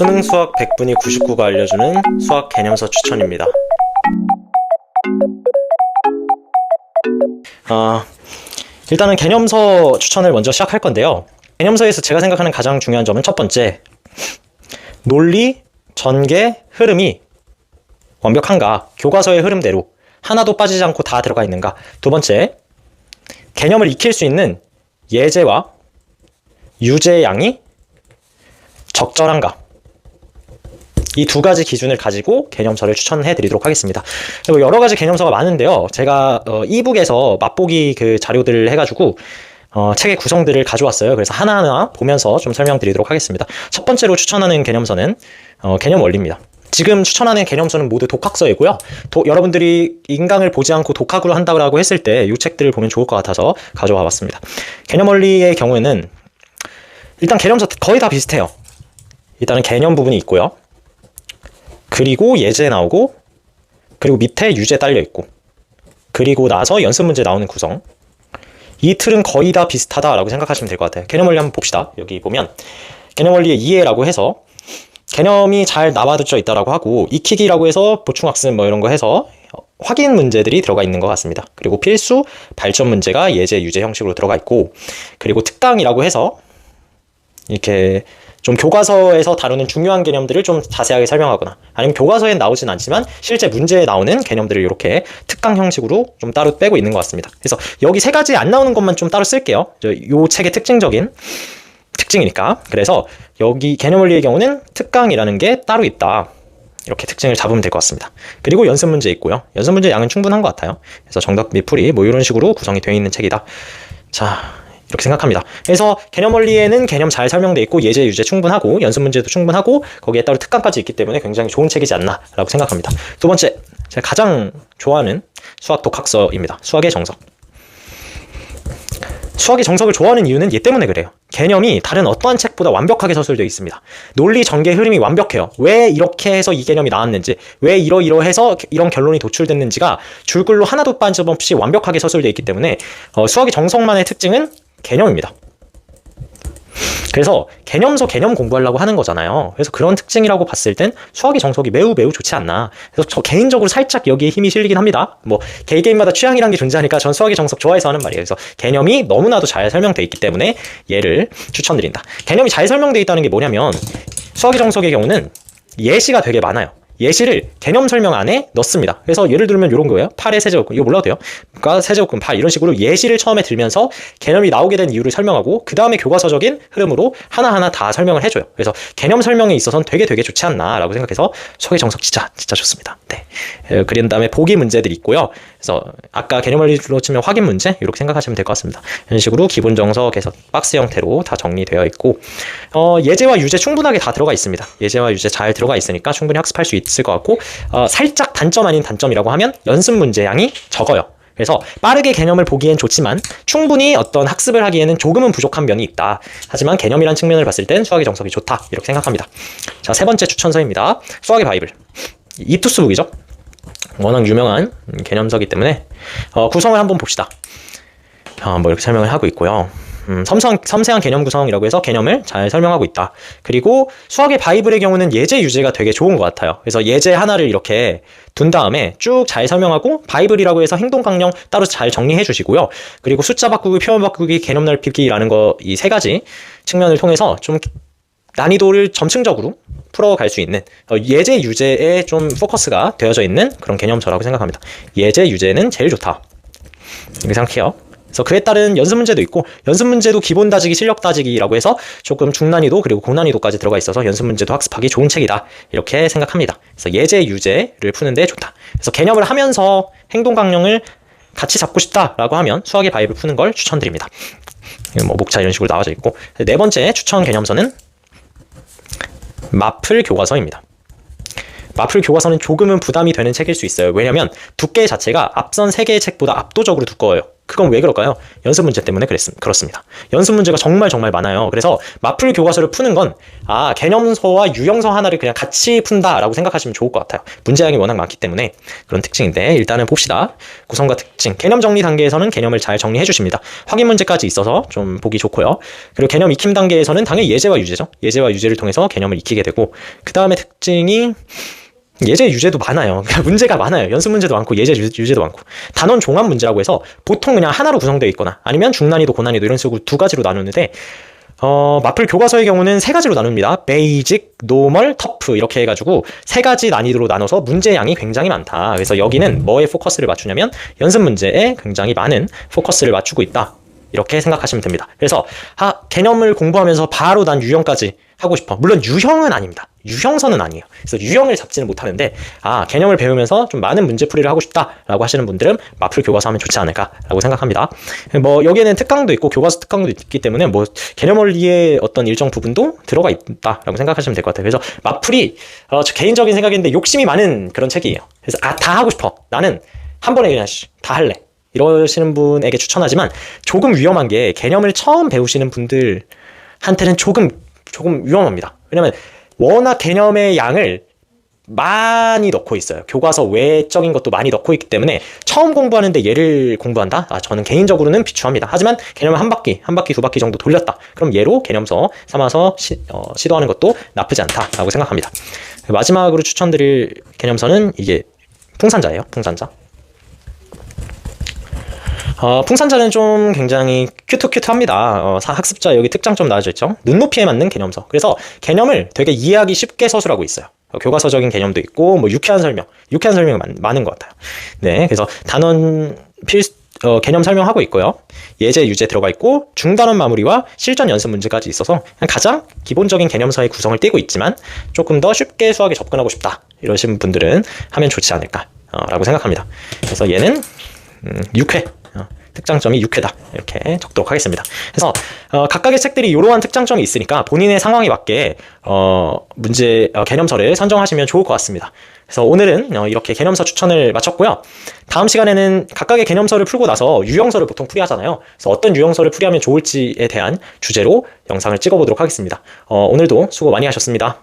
수능 수학 100분이 99가 알려주는 수학 개념서 추천입니다. 아, 일단은 개념서 추천을 먼저 시작할 건데요. 개념서에서 제가 생각하는 가장 중요한 점은 첫 번째, 논리, 전개, 흐름이 완벽한가? 교과서의 흐름대로 하나도 빠지지 않고 다 들어가 있는가? 두 번째, 개념을 익힐 수 있는 예제와 유제의 양이 적절한가? 이 두 가지 기준을 가지고 개념서를 추천해 드리도록 하겠습니다. 그리고 여러 가지 개념서가 많은데요. 제가 어, 이북에서 맛보기 그 자료들을 해가지고 어, 책의 구성들을 가져왔어요. 그래서 하나하나 보면서 좀 설명드리도록 하겠습니다. 첫 번째로 추천하는 개념서는 어, 개념 원리입니다. 지금 추천하는 개념서는 모두 독학서이고요. 도, 여러분들이 인강을 보지 않고 독학으로 한다고 했을 때 이 책들을 보면 좋을 것 같아서 가져와 봤습니다. 개념 원리의 경우에는 일단 개념서 거의 다 비슷해요. 일단은 개념 부분이 있고요. 그리고 예제 나오고 그리고 밑에 유제 딸려 있고 그리고 나서 연습 문제 나오는 구성 이 틀은 거의 다 비슷하다라고 생각하시면 될 것 같아요. 개념 원리 한번 봅시다. 여기 보면 개념 원리의 이해라고 해서 개념이 잘 남아들어 있다라고 하고 익히기라고 해서 보충학습 뭐 이런 거 해서 확인 문제들이 들어가 있는 것 같습니다. 그리고 필수 발전 문제가 예제 유제 형식으로 들어가 있고 그리고 특강이라고 해서 이렇게 좀 교과서에서 다루는 중요한 개념들을 좀 자세하게 설명하거나 아니면 교과서에 나오진 않지만 실제 문제에 나오는 개념들을 이렇게 특강 형식으로 좀 따로 빼고 있는 것 같습니다. 그래서 여기 세 가지 안 나오는 것만 좀 따로 쓸게요. 이 책의 특징적인 특징이니까. 그래서 여기 개념 원리의 경우는 특강이라는 게 따로 있다. 이렇게 특징을 잡으면 될 것 같습니다. 그리고 연습 문제 있고요. 연습 문제 양은 충분한 것 같아요. 그래서 정답 및 풀이 뭐 이런 식으로 구성이 되어 있는 책이다. 자, 이렇게 생각합니다. 그래서 개념 원리에는 개념 잘 설명돼 있고 예제 유제 충분하고 연습 문제도 충분하고 거기에 따로 특강까지 있기 때문에 굉장히 좋은 책이지 않나라고 생각합니다. 두 번째, 제가 가장 좋아하는 수학 독학서입니다. 수학의 정석. 수학의 정석을 좋아하는 이유는 얘 때문에 그래요. 개념이 다른 어떠한 책보다 완벽하게 서술되어 있습니다. 논리 전개 흐름이 완벽해요. 왜 이렇게 해서 이 개념이 나왔는지, 왜 이러이러해서 이런 결론이 도출됐는지가 줄글로 하나도 빠짐없이 완벽하게 서술되어 있기 때문에 어, 수학의 정석만의 특징은 개념입니다. 그래서 개념서 개념 공부하려고 하는 거잖아요. 그래서 그런 특징이라고 봤을 땐 수학의 정석이 매우 매우 좋지 않나. 그래서 저 개인적으로 살짝 여기에 힘이 실리긴 합니다. 뭐 개개인마다 취향이란 게 존재하니까 전 수학의 정석 좋아해서 하는 말이에요. 그래서 개념이 너무나도 잘 설명돼 있기 때문에 얘를 추천드린다. 개념이 잘 설명돼 있다는 게 뭐냐면 수학의 정석의 경우는 예시가 되게 많아요. 예시를 개념 설명 안에 넣습니다. 그래서 예를 들면 이런 거예요. 8의 세제곱근. 이거 몰라도 돼요. 그러니까 세제곱근 8 이런 식으로 예시를 처음에 들면서 개념이 나오게 된 이유를 설명하고 그 다음에 교과서적인 흐름으로 하나하나 다 설명을 해줘요. 그래서 개념 설명에 있어서는 되게 되게 좋지 않나라고 생각해서 소개 정석 진짜 진짜 좋습니다. 네. 그린 다음에 보기 문제들이 있고요. 그래서 아까 개념 원리로 치면 확인 문제 이렇게 생각하시면 될 것 같습니다. 이런 식으로 기본 정석에서 박스 형태로 다 정리되어 있고 어, 예제와 유제 충분하게 다 들어가 있습니다. 예제와 유제 잘 들어가 있으니까 충분히 학습할 수 있을 것 같고 어, 살짝 단점 아닌 단점이라고 하면 연습 문제 양이 적어요. 그래서 빠르게 개념을 보기엔 좋지만 충분히 어떤 학습을 하기에는 조금은 부족한 면이 있다. 하지만 개념이란 측면을 봤을 땐 수학의 정석이 좋다. 이렇게 생각합니다. 자, 세 번째 추천서입니다. 수학의 바이블. 이투스북이죠. 워낙 유명한 개념서기 때문에 어, 구성을 한번 봅시다. 어, 뭐 이렇게 설명을 하고 있고요. 음, 섬성, 섬세한 개념 구성이라고 해서 개념을 잘 설명하고 있다. 그리고 수학의 바이블의 경우는 예제 유제가 되게 좋은 것 같아요. 그래서 예제 하나를 이렇게 둔 다음에 쭉 잘 설명하고 바이블이라고 해서 행동 강령 따로 잘 정리해 주시고요. 그리고 숫자 바꾸기, 표현 바꾸기, 개념 넓히기라는 거 이 세 가지 측면을 통해서 좀 난이도를 점층적으로 풀어갈 수 있는 어, 예제 유제에 좀 포커스가 되어져 있는 그런 개념서라고 생각합니다. 예제 유제는 제일 좋다. 이렇게 생각해요. 그래서 그에 따른 연습 문제도 있고 연습 문제도 기본 다지기, 실력 다지기라고 해서 조금 중난이도 그리고 고난이도까지 들어가 있어서 연습 문제도 학습하기 좋은 책이다. 이렇게 생각합니다. 그래서 예제 유제를 푸는데 좋다. 그래서 개념을 하면서 행동 강령을 같이 잡고 싶다라고 하면 수학의 바이블 푸는 걸 추천드립니다. 뭐 목차 이런 식으로 나와져 있고 네 번째 추천 개념서는 마플 교과서입니다. 마플 교과서는 조금은 부담이 되는 책일 수 있어요. 왜냐면 두께 자체가 앞선 세 개의 책보다 압도적으로 두꺼워요. 그건 왜 그럴까요? 연습 문제 때문에 그랬, 그렇습니다. 연습 문제가 정말 정말 많아요. 그래서 마플 교과서를 푸는 건, 아, 개념서와 유형서 하나를 그냥 같이 푼다라고 생각하시면 좋을 것 같아요. 문제량이 워낙 많기 때문에 그런 특징인데, 일단은 봅시다. 구성과 특징. 개념 정리 단계에서는 개념을 잘 정리해 주십니다. 확인 문제까지 있어서 좀 보기 좋고요. 그리고 개념 익힘 단계에서는 당연히 예제와 유제죠. 예제와 유제를 통해서 개념을 익히게 되고, 그 다음에 특징이 예제 유제도 많아요. 그러니까 문제가 많아요. 연습 문제도 많고 예제 유- 유제도 많고 단원 종합 문제라고 해서 보통 그냥 하나로 구성되어 있거나 아니면 중난이도 고난이도 이런 식으로 두 가지로 나누는데 어, 마플 교과서의 경우는 세 가지로 나눕니다. 베이직, 노멀, 터프 이렇게 해가지고 세 가지 난이도로 나눠서 문제량이 굉장히 많다. 그래서 여기는 뭐에 포커스를 맞추냐면 연습 문제에 굉장히 많은 포커스를 맞추고 있다. 이렇게 생각하시면 됩니다. 그래서 아, 개념을 공부하면서 바로 난 유형까지 하고 싶어. 물론 유형은 아닙니다. 유형서는 아니에요. 그래서 유형을 잡지는 못하는데 아 개념을 배우면서 좀 많은 문제풀이를 하고 싶다라고 하시는 분들은 마플 교과서 하면 좋지 않을까라고 생각합니다. 뭐 여기에는 특강도 있고 교과서 특강도 있기 때문에 뭐 개념 원리의 어떤 일정 부분도 들어가 있다라고 생각하시면 될 것 같아요. 그래서 마플이 어, 저 개인적인 생각인데 욕심이 많은 그런 책이에요. 그래서 아 다 하고 싶어. 나는 한 번에 그냥 씨, 다 할래. 이러시는 분에게 추천하지만 조금 위험한 게 개념을 처음 배우시는 분들한테는 조금 조금 위험합니다. 왜냐면 워낙 개념의 양을 많이 넣고 있어요. 교과서 외적인 것도 많이 넣고 있기 때문에 처음 공부하는데 얘를 공부한다? 아, 저는 개인적으로는 비추합니다. 하지만 개념을 한 바퀴, 한 바퀴, 두 바퀴 정도 돌렸다. 그럼 얘로 개념서 삼아서 시, 어, 시도하는 것도 나쁘지 않다라고 생각합니다. 마지막으로 추천드릴 개념서는 이게 풍산자예요. 풍산자. 어, 풍산자는 좀 굉장히 큐트큐트합니다. 어, 사- 학습자 여기 특장점 나와져 있죠. 눈높이에 맞는 개념서. 그래서 개념을 되게 이해하기 쉽게 서술하고 있어요. 어, 교과서적인 개념도 있고 뭐 유쾌한 설명, 유쾌한 설명이 많, 많은 것 같아요. 네, 그래서 단원 필 어, 개념 설명하고 있고요. 예제, 유제 들어가 있고 중단원 마무리와 실전 연습 문제까지 있어서 가장 기본적인 개념서의 구성을 띠고 있지만 조금 더 쉽게 수학에 접근하고 싶다 이러신 분들은 하면 좋지 않을까라고 생각합니다. 그래서 얘는 음, 6회 어, 특장점이 6회다 이렇게 적도록 하겠습니다. 그래서 어, 각각의 책들이 이러한 특장점이 있으니까 본인의 상황에 맞게 어, 문제 어, 개념서를 선정하시면 좋을 것 같습니다. 그래서 오늘은 어, 이렇게 개념서 추천을 마쳤고요. 다음 시간에는 각각의 개념서를 풀고 나서 유형서를 보통 풀이하잖아요. 그래서 어떤 유형서를 풀이하면 좋을지에 대한 주제로 영상을 찍어보도록 하겠습니다. 어, 오늘도 수고 많이 하셨습니다.